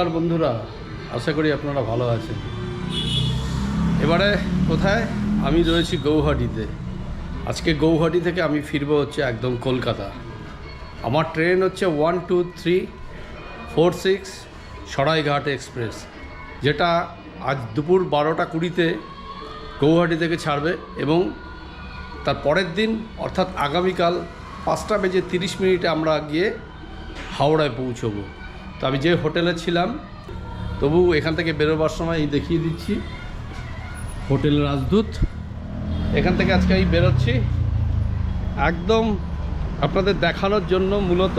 নমস্কার বন্ধুরা, আশা করি আপনারা ভালো আছেন। এবারে কোথায়? আমি রয়েছি গৌহাটিতে। আজকে গৌহাটি থেকে আমি ফিরবো হচ্ছে একদম কলকাতা। আমার ট্রেন হচ্ছে one, two, three, four, six, Saraighat express, যেটা আজ দুপুর বারোটা কুড়িতে গৌহাটি থেকে ছাড়বে এবং তার পরের দিন, অর্থাৎ আগামীকাল পাঁচটা বেজে তিরিশ মিনিটে আমরা গিয়ে হাওড়ায় পৌঁছবো। তো আমি যে হোটেলে ছিলাম, তবু এখান থেকে বেরোবার সময় দেখিয়ে দিচ্ছি। হোটেল রাজদূত। এখান থেকে আজকে আমি বেরোচ্ছি। একদম আপনাদের দেখানোর জন্য মূলত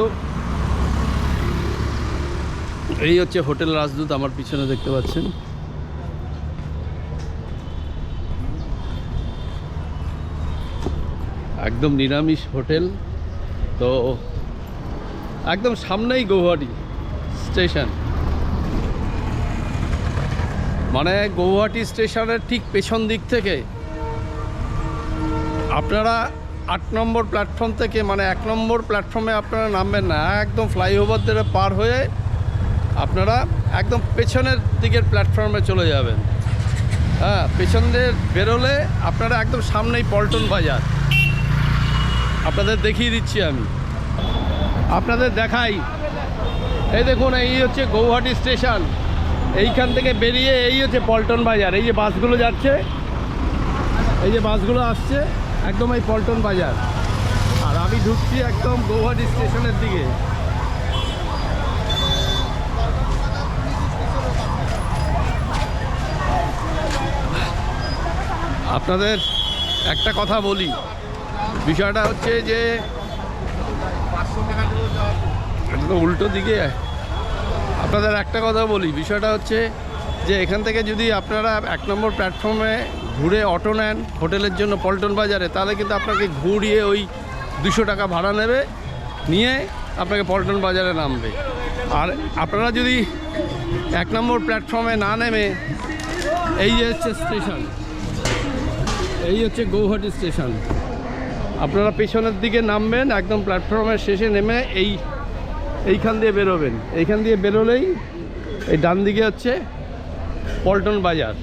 এই হচ্ছে হোটেল রাজদূত, আমার পিছনে দেখতে পাচ্ছেন। একদম নিরামিষ হোটেল। তো একদম সামনেই গৌহাটি। স্টেশন। মানে গৌহাটি স্টেশনের ঠিক পেছন দিক থেকে। আপনারা আট নম্বর প্ল্যাটফর্ম থেকে মানে এক নম্বর প্ল্যাটফর্মে আপনারা নামবেন না, একদম ফ্লাইওভার ধরে পার হয়ে আপনারা একদম পেছনের দিকের প্ল্যাটফর্মে চলে যাবেন। হ্যাঁ পেছন দিয়ে বেরোলে আপনারা একদম সামনেই পল্টন বাজার। আপনাদের দেখিয়ে দিচ্ছি আমি। আপনাদের দেখাই। এই দেখুন, এই হচ্ছে গৌহাটি স্টেশন। এইখান থেকে বেরিয়ে এই হচ্ছে পল্টন বাজার। এই যে বাসগুলো যাচ্ছে, এই যে বাসগুলো আসছে, একদম এই পল্টন বাজার। আর আমি ঢুকছি একদম গৌহাটি স্টেশনের দিকে। আপনাদের একটা কথা বলি। বিষয়টা হচ্ছে যে এটা তো উল্টো দিকে। আপনাদের একটা কথা বলি, বিষয়টা হচ্ছে যে এখান থেকে যদি আপনারা এক নম্বর প্ল্যাটফর্মে ঘুরে অটো নেন হোটেলের জন্য পল্টন বাজারে, তাহলে কিন্তু আপনাকে ঘুরিয়ে ওই দুশো টাকা ভাড়া নেবে, নিয়ে আপনাকে পল্টন বাজারে নামবে। আর আপনারা যদি এক নম্বর প্ল্যাটফর্মে না নেমে, এই যে হচ্ছে স্টেশন এই হচ্ছে গৌহাটি স্টেশন আপনারা পেছনের দিকে নামবেন, একদম প্ল্যাটফর্মের শেষে নেমে এই এইখান দিয়ে বেরোবেন। এইখান দিয়ে বেরোলেই এই ডান দিকে হচ্ছে পল্টন বাজার।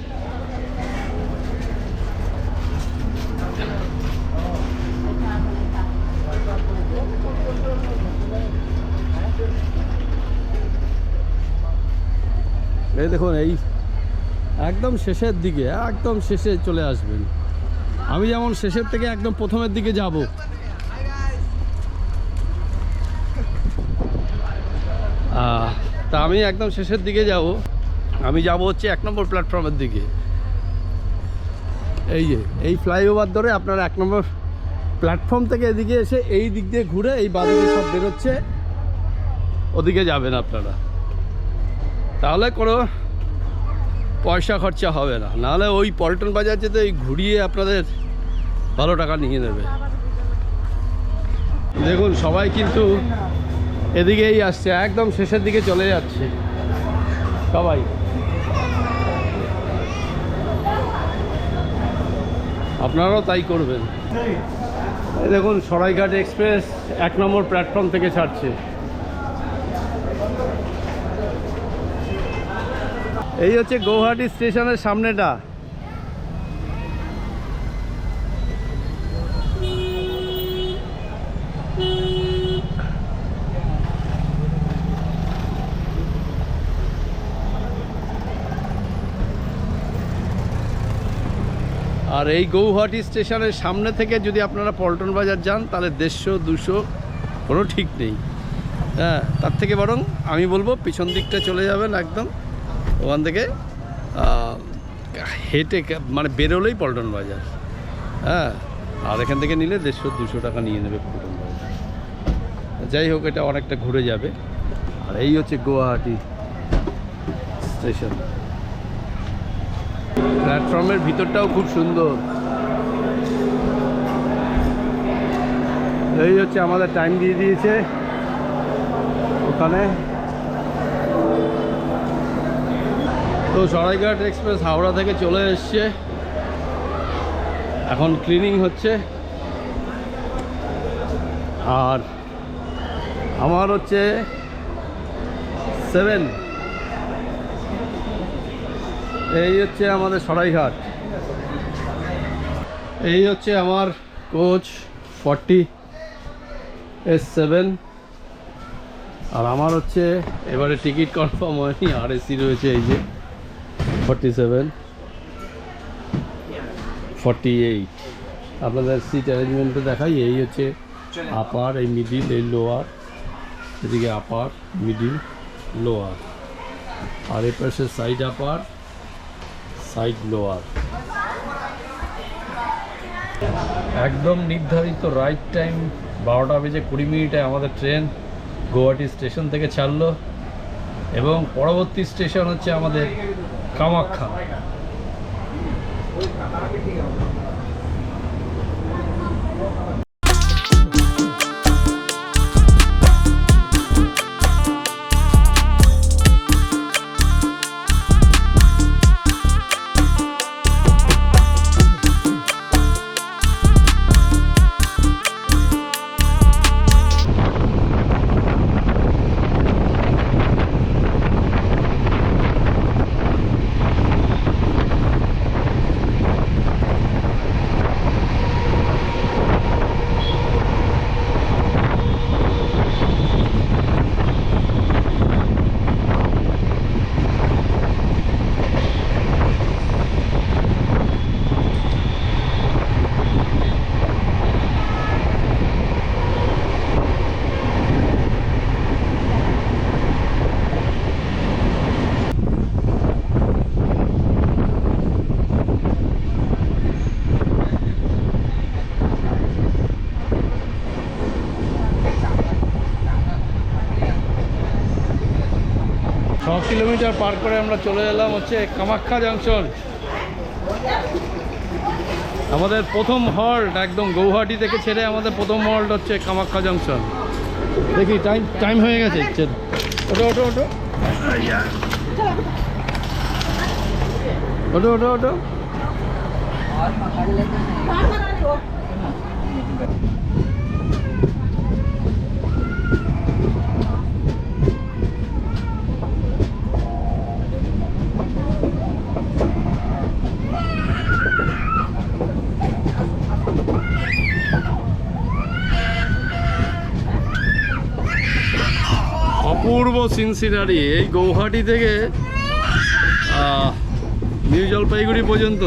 এই দেখুন, এই একদম শেষের দিকে, একদম শেষে চলে আসবেন। আমি যেমন শেষের থেকে একদম প্রথমের দিকে যাব তা আমি একদম শেষের দিকে যাব। আমি যাব হচ্ছে এক নম্বর প্ল্যাটফর্মের দিকে। এই যে, এই ফ্লাইওভার ধরে আপনারা এক নম্বর প্ল্যাটফর্ম থেকে এদিকে এসে এই দিক দিয়ে ঘুরে এই বাদিকে সব বেরোচ্ছে। ওদিকে যাবেন আপনারা। তাহলে কোনো পয়সা খরচা হবে না। নাহলে ওই পল্টন বাজার যেতে ওই ঘুরিয়ে আপনাদের ভালো টাকা নিয়ে নেবে। দেখুন, সবাই কিন্তু এদিকেই আসছে, একদম শেষের দিকে চলে যাচ্ছে। সবাই। আপনারাও তাই করবেন। দেখুন, সরাইঘাট এক্সপ্রেস এক নম্বর প্ল্যাটফর্ম থেকে ছাড়ছে। এই হচ্ছে গৌহাটি স্টেশনের সামনেটা। আর এই গৌহাটি স্টেশনের সামনে থেকে যদি আপনারা পল্টন বাজার যান, তাহলে দেড়শো, দুশো, কোনো ঠিক নেই। হ্যাঁ তার থেকে বরং আমি বলব পিছন দিকটা চলে যাবেন একদম। ওখান থেকে হেঁটে মানে বেরোলেই পল্টন বাজার। হ্যাঁ আর এখান থেকে নিলে দেড়শো, দুশো টাকা নিয়ে নেবে পল্টন বাজার। যাই হোক, এটা অনেকটা ঘুরে যাবে। আর এই হচ্ছে গুয়াহাটি স্টেশন। প্ল্যাটফর্মের ভিতরটাও খুব সুন্দর। এই হচ্ছে আমাদের টাইম দিয়ে দিয়েছে। ওখানে। তো সরাইঘাট এক্সপ্রেস হাওড়া থেকে চলে এসছে। এখন ক্লিনিং হচ্ছে। আর আমার হচ্ছে সেভেন এই হচ্ছে আমাদের সরাইঘাট। এই হচ্ছে আমার কোচ ফর্টি এস সেভেন। আর আমার হচ্ছে এবারে টিকিট কনফার্ম হয়নি আর এসি রয়েছে এই যে ফর্টি সেভেন, ফর্টি এইট। আপনাদের সিট অ্যারেঞ্জমেন্টটা দেখাই, এই হচ্ছে আপার এই মিডিল এই লোয়ার এদিকে আপার মিডিল লোয়ার আর এ পাশে সাইড আপার সাইড লোয়ার একদম নির্ধারিত রাইট টাইম বারোটা বেজে কুড়ি মিনিটে আমাদের ট্রেন গুয়াহাটি স্টেশন থেকে ছাড়ল এবং পরবর্তী স্টেশন হচ্ছে আমাদের কামাখ্যা। কিলোমিটার পার করে আমরা চলে এলাম হচ্ছে কামাখ্যা জাংশন। আমাদের প্রথম হল্ট, একদম গৌহাটি থেকে ছেড়ে আমাদের প্রথম হল্ট হচ্ছে কামাখ্যা জাংশন। দেখি টাইম টাইম হয়ে গেছে। ওটো ওটো ওটো ওটো ওটো ওটো সিনসিনারি এই গৌহাটি থেকে নিউ জলপাইগুড়ি পর্যন্ত।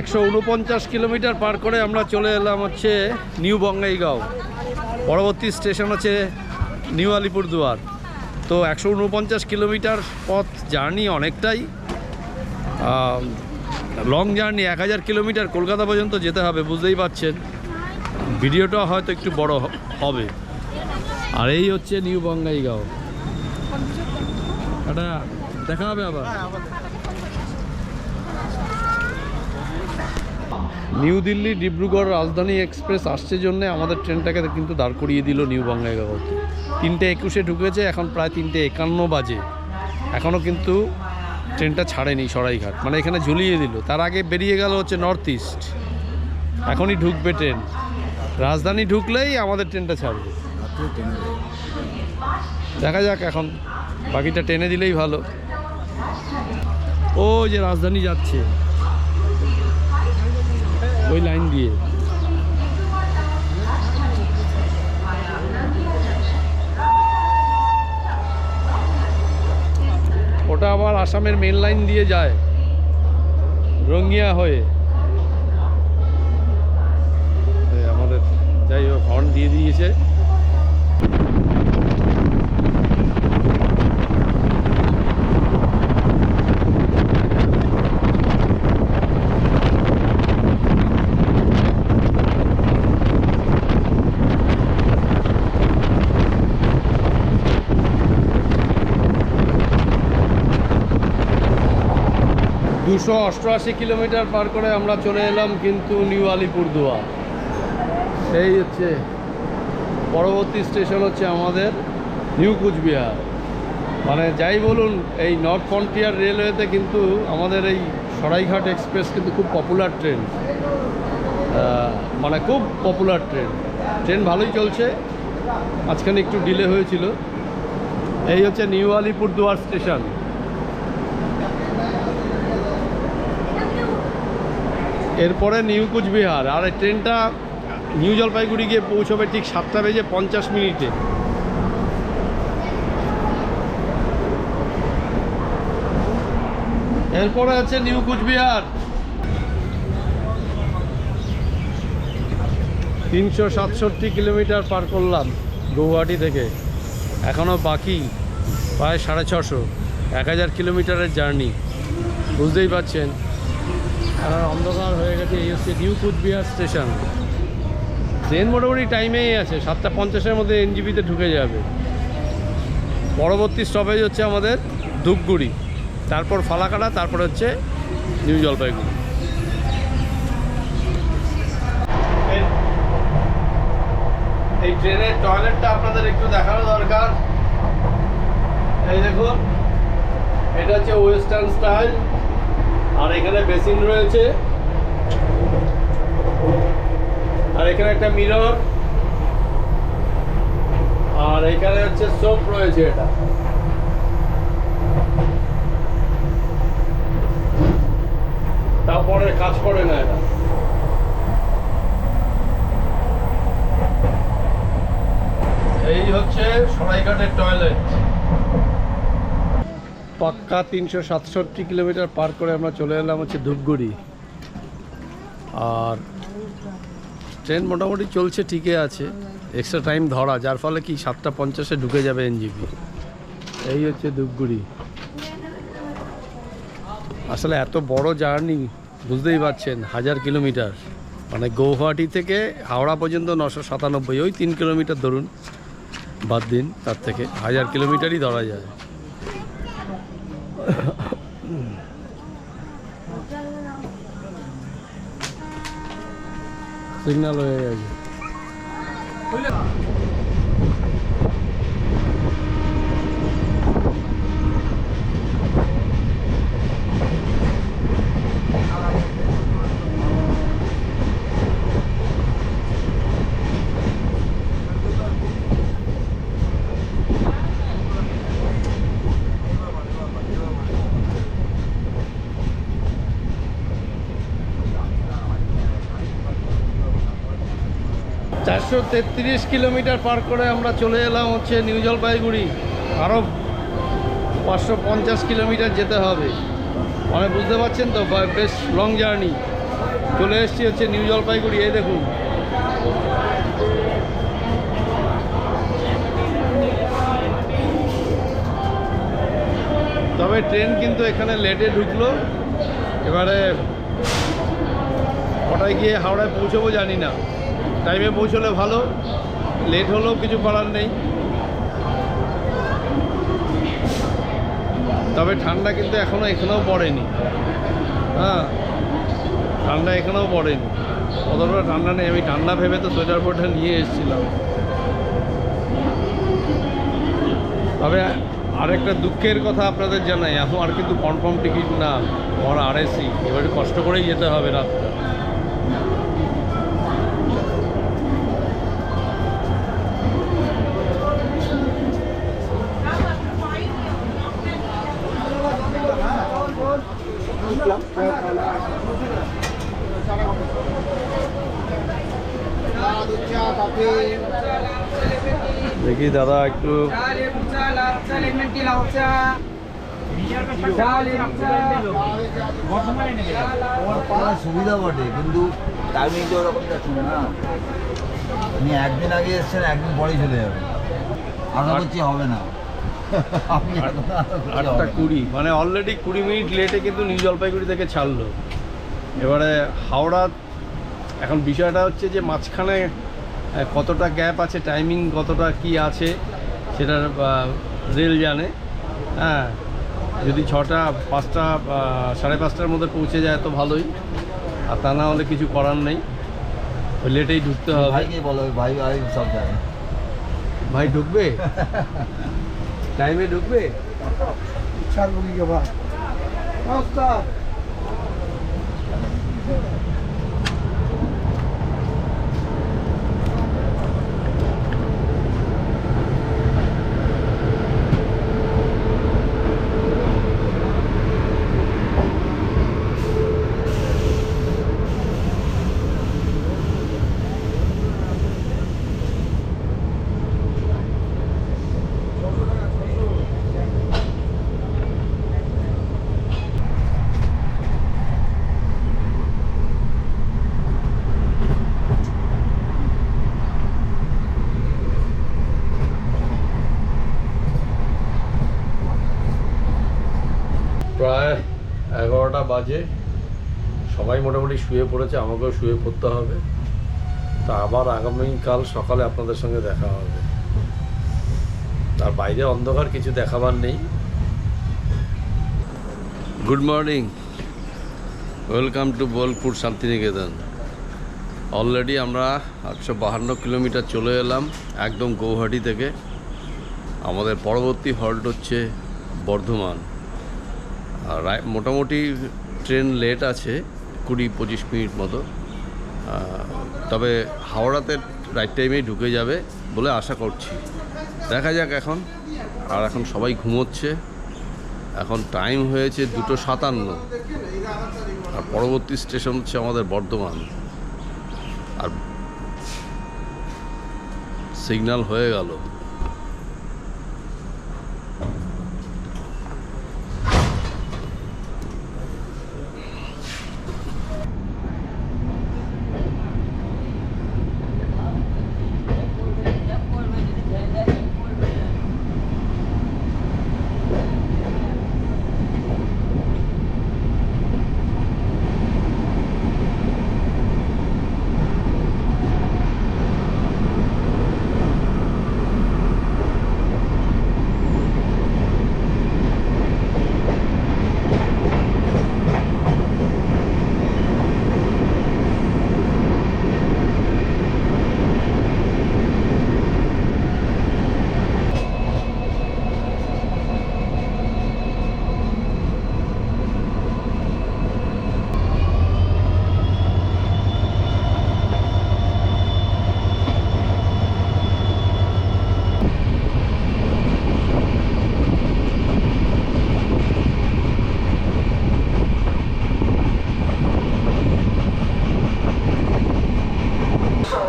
একশো উনপঞ্চাশ কিলোমিটার পার করে আমরা চলে এলাম হচ্ছে নিউ বঙ্গাইগাঁও। পরবর্তী স্টেশন হচ্ছে নিউ আলিপুরদুয়ার। তো একশো উনপঞ্চাশ কিলোমিটার পথ জার্নি অনেকটাই। লং জার্নি এক হাজার কিলোমিটার কলকাতা পর্যন্ত যেতে হবে বুঝতেই পারছেন। ভিডিওটা হয়তো একটু বড় হবে। আর এই হচ্ছে নিউ বঙ্গাইগাঁও। এটা দেখা হবে আবার। নিউ দিল্লি ডিব্রুগড় রাজধানী এক্সপ্রেস আসছে জন্য আমাদের ট্রেনটাকে কিন্তু দাঁড় করিয়ে দিল নিউ বঙ্গাইগাঁওতে তিনটে একুশে ঢুকেছে, এখন প্রায় তিনটে একান্ন বাজে। এখনও কিন্তু ট্রেনটা ছাড়েনি সরাইঘাট মানে এখানে ঝুলিয়ে দিল। তার আগে বেরিয়ে গেল হচ্ছে নর্থ ইস্ট। এখনই ঢুকবে ট্রেন। রাজধানী ঢুকলেই আমাদের ট্রেনটা ছাড়বে। দেখা যাক এখন, বাকিটা টেনে দিলেই ভালো। ও যে রাজধানী যাচ্ছে। ওই লাইন দিয়ে। ওটা আবার আসামের মেন লাইন দিয়ে যায়, রঙ্গিয়া হয়ে। আমাদের যাই হোক হর্ন দিয়ে দিয়েছে। দুশো অষ্টআশি কিলোমিটার পার করে আমরা চলে এলাম কিন্তু নিউ আলিপুরদুয়ার। সেই হচ্ছে, পরবর্তী স্টেশন হচ্ছে আমাদের নিউ কুচবিহার। মানে যাই বলুন, এই নর্থ ফ্রন্টিয়ার রেলওয়েতে কিন্তু আমাদের এই সরাইঘাট এক্সপ্রেস কিন্তু খুব পপুলার ট্রেন। মানে খুব পপুলার ট্রেন। ট্রেন ভালোই চলছে, মাঝখানে একটু ডিলে হয়েছিল। এই হচ্ছে নিউ আলিপুরদুয়ার স্টেশন। এরপরে নিউ কুচবিহার, আর এই ট্রেনটা নিউ জলপাইগুড়ি গিয়ে পৌঁছবে ঠিক সাতটা বেজে পঞ্চাশ মিনিটে। এরপরে আছে নিউ কুচবিহার। তিনশো সাতষট্টি কিলোমিটার পার করলাম গৌহাটি থেকে। এখনও বাকি, প্রায় সাড়ে ছশো, এক হাজার কিলোমিটারের জার্নি। বুঝতেই পারছেন? আর অন্ধকার হয়ে গেছে, এই হচ্ছে নিউ কুচবিহার স্টেশন। ট্রেন মোটামুটি টাইমেই আছে, সাতটা পঞ্চাশের মধ্যে এনজিপিতে ঢুকে যাবে। পরবর্তী স্টপেজ হচ্ছে আমাদের ধূপগুড়ি, তারপর ফালাকাটা, তারপর হচ্ছে নিউ জলপাইগুড়ি। এই ট্রেনের টয়লেটটা আপনাদের একটু দেখানো দরকার। এই দেখুন, এটা হচ্ছে ওয়েস্টার্ন স্টাইল আর এখানে বেসিন রয়েছে। আর এখানে একটা মিরর। আর এখানে হচ্ছে সোপ রয়েছে এটা। তারপরে কাজ করে না এটা এই হচ্ছে সরাইঘাটের টয়লেট। পাক্কা তিনশো সাতষট্টি কিলোমিটার পার করে আমরা চলে এলাম হচ্ছে ধূপগুড়ি। আর ট্রেন মোটামুটি চলছে, ঠিকই আছে। এক্সট্রা টাইম ধরা, যার ফলে কি সাতটা পঞ্চাশে ঢুকে যাবে এনজিপি এই হচ্ছে ধূপগুড়ি। আসলে এত বড় জার্নি বুঝতেই পারছেন, হাজার কিলোমিটার। মানে গৌহাটি থেকে হাওড়া পর্যন্ত নশো সাতানব্বই, ওই তিন কিলোমিটার ধরুন বাদ দিন তার থেকে, হাজার কিলোমিটারই ধরা যায়। সিগন্যাল হয়ে গেছে চারশো তেত্রিশ কিলোমিটার পার করে আমরা চলে এলাম হচ্ছে নিউ জলপাইগুড়ি। আরও পাঁচশো পঞ্চাশ কিলোমিটার যেতে হবে। মানে বুঝতে পারছেন তো? বেশ লং জার্নি চলে এসেছি হচ্ছে নিউ জলপাইগুড়ি, এই দেখুন। তবে ট্রেন কিন্তু এখানে লেটে ঢুকলো। এবারে কটায় গিয়ে হাওড়ায় পৌঁছবো জানি না। টাইমে পৌঁছলে ভালো লেট হলেও কিছু করার নেই। তবে ঠান্ডা কিন্তু এখনও এখানেও পড়েনি। হ্যাঁ ঠান্ডা এখানেও পড়েনি। অতটা ঠান্ডা নেই, আমি ঠান্ডা ভেবে তো সোয়েটার ফোয়েটার নিয়ে এসেছিলাম। তবে আরেকটা দুঃখের কথা আপনাদের জানাই এখন আর কিন্তু কনফার্ম টিকিট না, আমার আরএসি এবারে কষ্ট করেই যেতে হবে রাতটা। দেখি দাদা একটু। সুবিধা বটে কিন্তু টাইমিং তো ওরকম না। আপনি একদিন আগে এসছেন একদিন পরেই চলে যাবে। আশা করছি হবে না। আটটা কুড়ি। মানে অলরেডি কুড়ি মিনিট লেটে কিন্তু নিউ জলপাইগুড়ি থেকে ছাড়লো। এবারে হাওড়া এখন বিষয়টা হচ্ছে যে মাঝখানে কতটা গ্যাপ আছে টাইমিং কতটা কি আছে সেটা রেল জানে। হ্যাঁ যদি ছটা পাঁচটা সাড়ে পাঁচটার মধ্যে পৌঁছে যায় তো ভালোই। আর তা না হলে কিছু করার নেই। ওই লেটেই ঢুকতে হবে। ভাইকে বলো? ভাই ভাই সব জানে। ভাই ঢুকবে? টাইমে ঢুকবে? প্রায় এগারোটা বাজে সবাই মোটামুটি শুয়ে পড়েছে, আমাকেও শুয়ে পড়তে হবে। তা আবার আগামীকাল সকালে আপনাদের সঙ্গে দেখা হবে। তার বাইরে অন্ধকার, কিছু দেখাবার নেই। Good morning welcome to Bolpur Santiniketan already আমরা একশো বাহান্ন কিলোমিটার চলে এলাম, একদম গৌহাটি থেকে। আমাদের পরবর্তী হল্ট হচ্ছে বর্ধমান। আর মোটামুটি ট্রেন লেট আছে কুড়ি, পঁচিশ মিনিট মতো। তবে হাওড়াতে রাইট টাইমেই ঢুকে যাবে বলে আশা করছি। দেখা যাক এখন। আর এখন সবাই ঘুমোচ্ছে। এখন টাইম হয়েছে দুটো সাতান্ন। আর পরবর্তী স্টেশন হচ্ছে আমাদের বর্ধমান। আর সিগন্যাল হয়ে গেল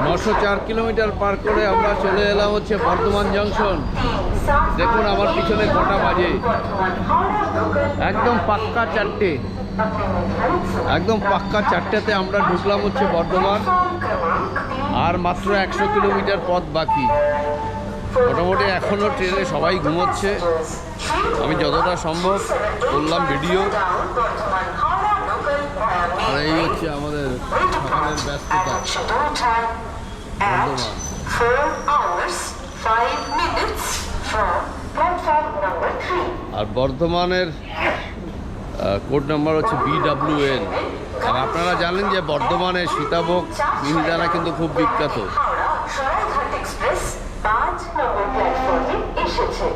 নশো চার কিলোমিটার পার করে আমরা চলে এলাম হচ্ছে বর্ধমান জংশন দেখুন আমার পিছনে কটা বাজে। একদম পাক্কা চারটে। একদম পাক্কা চারটেতে আমরা ঢুকলাম হচ্ছে বর্ধমান। আর মাত্র একশো কিলোমিটার পথ বাকি। মোটামুটি এখনও ট্রেনে সবাই ঘুমোচ্ছে। আমি যতটা সম্ভব করলাম ভিডিও। আর এই হচ্ছে আমাদের ব্যস্ততা। Bardhaman Four hours, five minutes from platform number three. আর বর্ধমানের কোড নাম্বার হচ্ছে বিডাব্লিউএন আর আপনারা জানেন যে বর্ধমানের সীতাভোগ মিহিদানা কিন্তু খুব বিখ্যাত। এসেছে।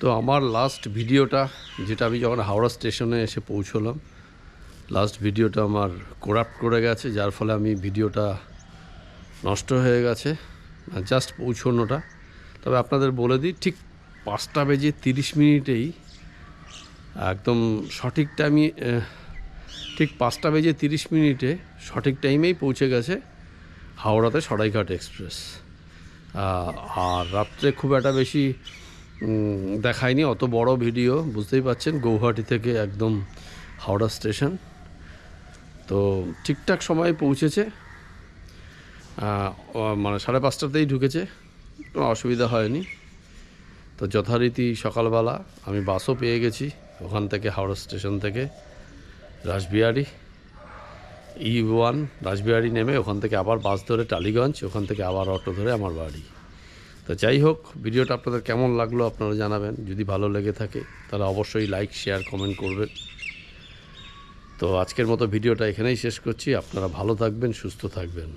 তো আমার লাস্ট ভিডিওটা, যেটা আমি যখন হাওড়া স্টেশনে এসে পৌঁছলাম লাস্ট ভিডিওটা আমার করাপ্ট করে গেছে, যার ফলে আমি ভিডিওটা নষ্ট হয়ে গেছে জাস্ট পৌঁছনোটা। তবে আপনাদের বলে দিই, ঠিক পাঁচটা বেজে তিরিশ মিনিটেই, একদম সঠিক টাইমে ঠিক পাঁচটা বেজে তিরিশ মিনিটে সঠিক টাইমেই পৌঁছে গেছে। হাওড়াতে সরাইঘাট এক্সপ্রেস। আর রাত্রে খুব একটা বেশি দেখায়নি, অত বড় ভিডিও, বুঝতেই পাচ্ছেন, গৌহাটি থেকে একদম হাওড়া স্টেশন। তো ঠিকঠাক সময়ে পৌঁছেছে। মানে সাড়ে পাঁচটাতেই ঢুকেছে, কোনো অসুবিধা হয়নি। তো যথারীতি সকালবেলা আমি বাসও পেয়ে গেছি, ওখান থেকে হাওড়া স্টেশন থেকে রাসবিহারি। ই ওয়ান রাসবিহারি নেমে ওখান থেকে আবার বাস ধরে টালিগঞ্জ, ওখান থেকে আবার অটো ধরে আমার বাড়ি। তো যাই হোক, ভিডিওটা আপনাদের কেমন লাগল আপনারা জানাবেন। যদি ভালো লেগে থাকে, তাহলে অবশ্যই লাইক শেয়ার কমেন্ট করবেন। তো আজকের মতো ভিডিওটা এখানেই শেষ করছি। আপনারা ভালো থাকবেন, সুস্থ থাকবেন।